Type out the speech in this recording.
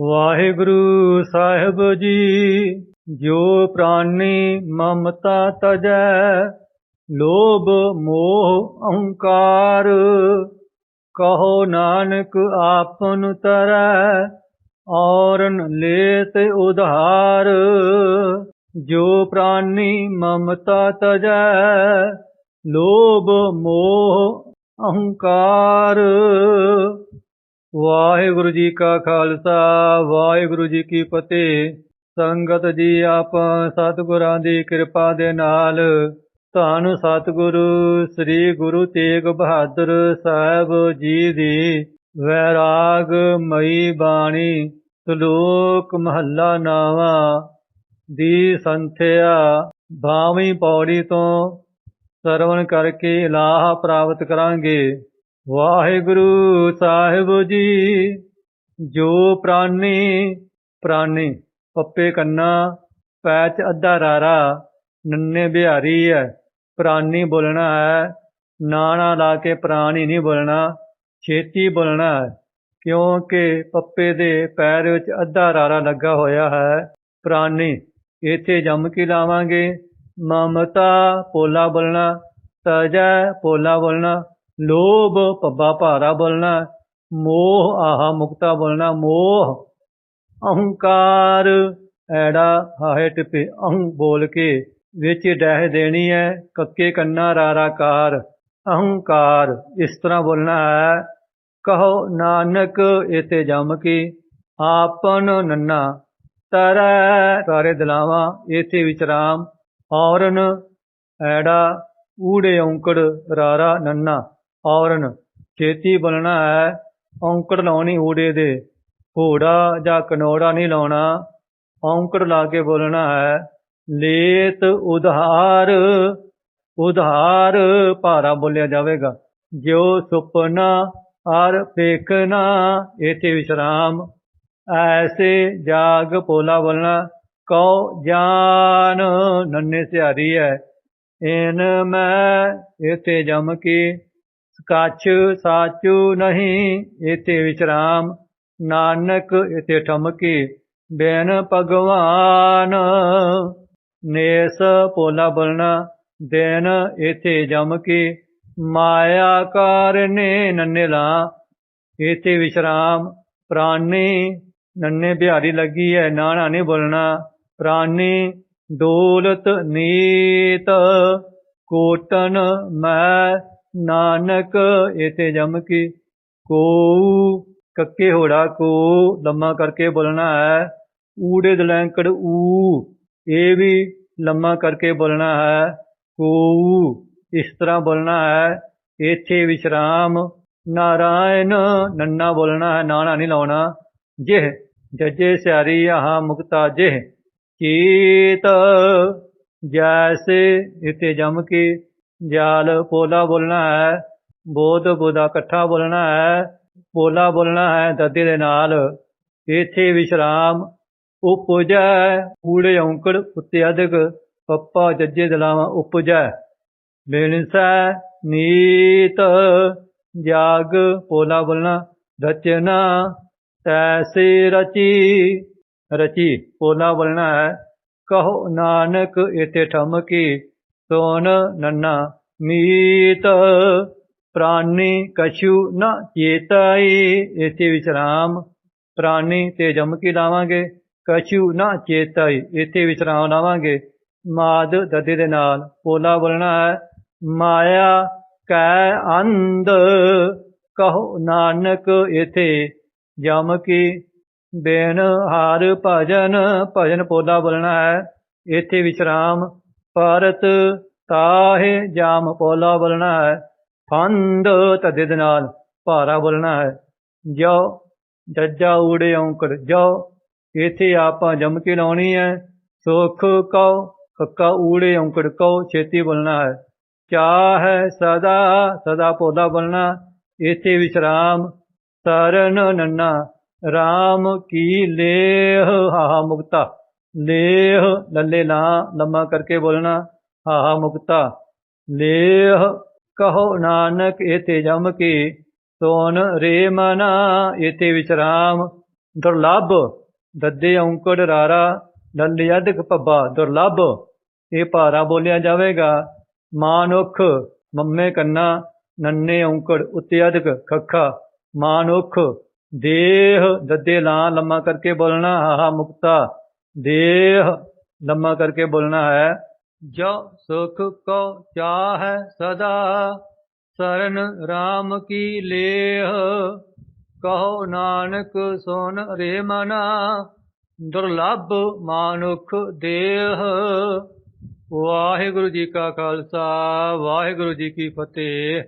ਵਾਹਿਗੁਰੂ ਸਾਹਿਬ ਜੀ, ਜੋ ਪ੍ਰਾਨੀ ਮਮਤਾ ਤਜੈ, ਲੋਭ, ਮੋਹ, ਅਹੰਕਾਰ, ਕਹੋ ਨਾਨਕ ਆਪਨ ਤਰੈ, ਔਰਨ ਲੇਤ ਉਧਾਰ। ਜੋ ਪ੍ਰਾਨੀ ਮਮਤਾ ਤਜੈ, ਲੋਭ, ਮੋਹ, ਅਹੰਕਾਰ ਵਾਹਿਗੁਰੂ ਜੀ ਕਾ ਖਾਲਸਾ, ਵਾਹਿਗੁਰੂ ਜੀ ਕੀ ਫਤਿਹ। ਸੰਗਤ ਜੀ, ਆਪ ਸਤਿਗੁਰਾਂ ਦੀ ਕਿਰਪਾ ਦੇ ਨਾਲ ਧੰਨ ਸਤਿਗੁਰੂ ਸ੍ਰੀ ਗੁਰੂ ਤੇਗ ਬਹਾਦਰ ਸਾਹਿਬ ਜੀ ਦੀ ਵੈਰਾਗ ਮਈ ਬਾਣੀ, ਸ਼ਲੋਕ ਮਹੱਲਾ ਨਾਵਾ ਦੀ ਸੰਥਿਆ ਬਾਵੀਂ ਪੌੜੀ ਤੋਂ ਸਰਵਣ ਕਰਕੇ ਇਲਾਹ ਪ੍ਰਾਪਤ ਕਰਾਂਗੇ। ਵਾਹਿਗੁਰੂ ਸਾਹਿਬ ਜੀ, ਜੋ ਪ੍ਰਾਨੀ ਪ੍ਰਾਨੀ ਪੱਪੇ ਕੰਨਾ, ਪੈਚ ਅੱਧਾ ਰਾਰਾ, ਨੰਨੇ ਬਿਹਾਰੀ ਹੈ ਪ੍ਰਾਨੀ ਬੋਲਣਾ ਹੈ ਨਾਣਾ ਲਾ ਕੇ ਪ੍ਰਾਣੀ ਨਹੀਂ ਬੋਲਣਾ, ਛੇਤੀ ਬੋਲਣਾ ਹੈ ਕਿਉਂਕਿ ਪੱਪੇ ਦੇ ਪੈਰ ਵਿੱਚ ਅੱਧਾ ਰਾਰਾ ਲੱਗਾ ਹੋਇਆ ਹੈ, ਪ੍ਰਾਨੀ, ਇੱਥੇ ਜੰਮ ਕੇ ਲਾਵਾਂਗੇ? ਮਮਤਾ ਪੋਲਾ ਬੋਲਣਾ, ਤਜੈ ਪੋਲਾ ਬੋਲਣਾ ਲੋਭ ਪੱਬਾ ਭਾਰਾ ਬੋਲਣਾ, ਮੋਹ ਆਹਾ ਮੁਕਤਾ ਬੋਲਣਾ, ਮੋਹ ਅਹੰਕਾਰ ਐੜਾ ਹਾਹੇ ਟਿਪੇ, ਅਹੰ ਬੋਲ ਕੇ ਵਿੱਚ ਡਹਿ ਦੇਣੀ ਹੈ ਕੱਕੇ ਕੰਨਾ ਰਾਰਾਕਾਰ ਅਹੰਕਾਰ ਇਸ ਤਰ੍ਹਾਂ ਬੋਲਣਾ ਹੈ, ਕਹੋ ਨਾਨਕ ਇਤੇ ਜਮ ਕੇ ਆਪਨ ਨੰਨਾ, ਤਰੈ ਤਾਰੇ ਦਲਾਵਾਂ, ਇਥੇ ਵਿਚਰਾਮ, ਔਰਨ ਐੜਾ ਊੜੇ ਔਂਕੜ ਰਾਰਾ ਨੰਨਾ। ਔਰਨ, ਛੇਤੀ ਬੋਲਣਾ ਹੈ, ਔਂਕੜ ਲਾਉਣੀ ਊੜੇ ਦੇ। ਘੋੜਾ ਜਾਂ ਕਨੋੜਾ ਨਹੀਂ ਲਾਉਣਾ, ਔਂਕੜ ਲਾ ਕੇ ਬੋਲਣਾ ਹੈ। ਲੇਤ ਉਧਾਰ ਉਧਾਰ ਭਾਰਾ ਬੋਲਿਆ ਜਾਵੇਗਾ। ਜੋ ਸੁਪਨਾ ਆਰ ਪੇਖਨਾ ਇਥੇ ਵਿਸ਼ਰਾਮ। ਐਸੇ ਜਾਗ ਪੋਲਾ ਬੋਲਣਾ ਕਉ ਜਾਨ ਨੰਨੇ ਸਿਹਾਰੀ ਹੈ। ਇਨ ਮੈਂ ਇਥੇ ਜਮ ਕੇ ਕੱਛ ਸਾਚੂ ਨਹੀਂ, ਇਥੇ ਵਿਚਰਾਮ। ਨਾਨਕ ਇਥੇ ਠਮਕੀ, ਬੇਨ ਭਗਵਾਨ। ਨੇਸ ਪੋਲਾ ਬਲਣਾ ਦੇਨ ਇਥੇ ਜਮਕੀ। ਮਾਇਆ ਕਾਰਨੇ ਨੰਨੇ ਲਾ, ਇਥੇ ਵਿਸ਼ਰਾਮ ਪ੍ਰਾਨੀ, ਨੰਨੇ ਬਿਹਾਰੀ ਲੱਗੀ ਹੈ ਨਾਣਾ ਨਹੀਂ ਬੋਲਣਾ। ਪ੍ਰਾਨੀ, ਦੌਲਤ ਨੀਤ, ਕੋਟਨ ਮੈਂ ਨਾਨਕ ਇਥੇ ਜਮ ਕੇ ਕੋ ਕੱਕੇ ਹੋੜਾ ਕੋ, ਲੰਮਾ ਕਰਕੇ ਬੋਲਣਾ ਹੈ। ਊੜੇ ਦਲੈਂਕੜ ਊ ਇਹ ਵੀ ਲੰਮਾ ਕਰਕੇ ਬੋਲਣਾ ਹੈ। ਕੋ ਇਸ ਤਰ੍ਹਾਂ ਬੋਲਣਾ ਹੈ। ਇਥੇ ਵਿਸ਼ਰਾਮ, ਨਾਰਾਇਣ, ਨੰਨਾ ਬੋਲਣਾ ਹੈ। ਨਾਣਾ ਨਹੀਂ ਲਾਉਣਾ। ਜਿਹ, ਜਜੇ ਸਿਆਰੀ ਆਹ ਮੁਕਤਾ ਜਿਹ। ਚੇਤ, ਜੈਸੇ ਇਤੇ ਜਮ ਕੇ ਜਾਲ ਪੋਲਾ ਬੋਲਣਾ ਹੈ, ਬੋਧ ਬੋਧਾ ਇਕੱਠਾ ਬੋਲਣਾ ਹੈ, ਪੋਲਾ ਬੋਲਣਾ ਹੈ ਦੱਦੇ ਦੇ ਨਾਲ। ਇਥੇ ਵਿਸ਼ਰਾਮ, ਉਪਜੈ ਊੜੇ ਔਂਕੜ ਉੱਤੇ ਅਧਿਕ, ਪੱਪਾ ਜੱਜੇ ਦਲਾਵਾਂ ਉਪਜੈ। ਬੇਨਸੈ ਨੀਤ ਜਾਗ ਪੋਲਾ ਬੋਲਣਾ, ਰਚਨਾ ਤੈਸੇ ਰਚੀ। ਰਚੀ, ਪੋਲਾ ਬੋਲਣਾ ਹੈ, ਕਹੋ ਨਾਨਕ ਇਥੇ ਠਮਕੀ ਸੋਨ ਨੰਨਾ ਮੀਤ, ਪ੍ਰਾਨੀ ਕਛੂ ਨਾ ਚੇਤਾਈ। ਇਥੇ ਵਿਸ਼ਰਾਮ ਪ੍ਰਾਨੀ ਤੇ ਜਮਕੀ ਲਾਵਾਂਗੇ, ਕਛੂ ਨਾ ਚੇਤਾਈ। ਇਥੇ ਵਿਚਰਾਮ ਲਾਵਾਂਗੇ। ਮਾਦ ਦਦੇ ਦੇ ਨਾਲ ਪੋਲਾ ਬੋਲਣਾ ਹੈ, ਮਾਇਆ ਕੈ ਅੰਧ, ਕਹੋ ਨਾਨਕ ਇਥੇ। ਜਮ ਕੀ ਬੇਨ ਹਾਰ ਭਜਨ ਭਜਨ ਪੋਲਾ ਬੋਲਣਾ ਹੈ, ਇਥੇ ਵਿਸ਼ਰਾਮ ਭਾਰਤ ਤਾਹੇ ਜਾਮ ਪੋਲਾ ਬੋਲਣਾ ਹੈ, ਫੰਦ ਤਦੇ ਨਾਲ ਭਾਰਾ ਬੋਲਣਾ ਹੈ। ਜੋ ਜੱਜਾ ਊੜੇ ਔਂਕੜ ਜੋ ਇਥੇ ਆਪਾਂ ਜਮ ਕੇ ਲਾਉਣੀ ਹੈ। ਸੁਖ ਕਉ ਕੱਕਾ ਊੜੇ ਔਂਕੜ ਕਉ ਛੇਤੀ ਬੋਲਣਾ ਹੈ। ਚਾਹ ਹੈ ਸਦਾ ਸਦਾ ਪੋਲਾ ਬੋਲਣਾ, ਇਥੇ ਵਿਸ਼ਰਾਮ ਸਰਨ ਨੰਨਾ। ਰਾਮ ਕੀ ਲੇਹ ਹਾਹਾ ਮੁਕਤਾ। ਲੇਹ ਲੱਲੇ ਲਾ ਲੰਮਾ ਕਰਕੇ ਬੋਲਣਾ, ਹਾਹਾ ਮੁਕਤਾ। ਲੇਹ ਕਹੋ ਨਾਨਕ ਇਥੇ ਜਮ ਕੀ, ਸੋਨ ਰੇ ਮਨਾ ਇਥੇ ਵਿਸ਼ਰਾਮ। ਦੁਰਲੱਭ ਦੱਦੇ ਔਂਕੜ ਰਾਰਾ ਲੱਲੇ ਅਧਿਕ ਪੱਬਾ ਦੁਰਲੱਭ ਇਹ ਭਾਰਾ ਬੋਲਿਆ ਜਾਵੇਗਾ। ਮਾਨੁਖ ਮੰਮੇ ਕੰਨਾ, ਨੰਨੇ ਔਂਕੜ ਉੱਤੇ ਅਧਿਕ ਖੱਖਾ। ਮਾਨੁਖ ਦੇਹ ਦੱਦੇ ਲਾਂ ਲੰਮਾ ਕਰਕੇ ਬੋਲਣਾ, ਹਾਹਾ ਮੁਕਤਾ। ਦੇਹ ਲੰਮਾ ਕਰਕੇ ਬੋਲਣਾ ਹੈ। ਜੋ ਸੁਖ ਕੋ ਚਾਹੈ ਸਦਾ, ਸਰਨ RAM ਕੀ ਲੇਹ। ਕਹੋ ਨਾਨਕ ਸੁਨ ਰੇ ਮਨਾ, ਦੁਰਲੱਭ ਮਾਨੁਖ ਦੇਹ। ਵਾਹਿਗੁਰੂ ਜੀ ਕਾ ਖਾਲਸਾ, ਵਾਹਿਗੁਰੂ ਜੀ ਕੀ ਫਤਿਹ।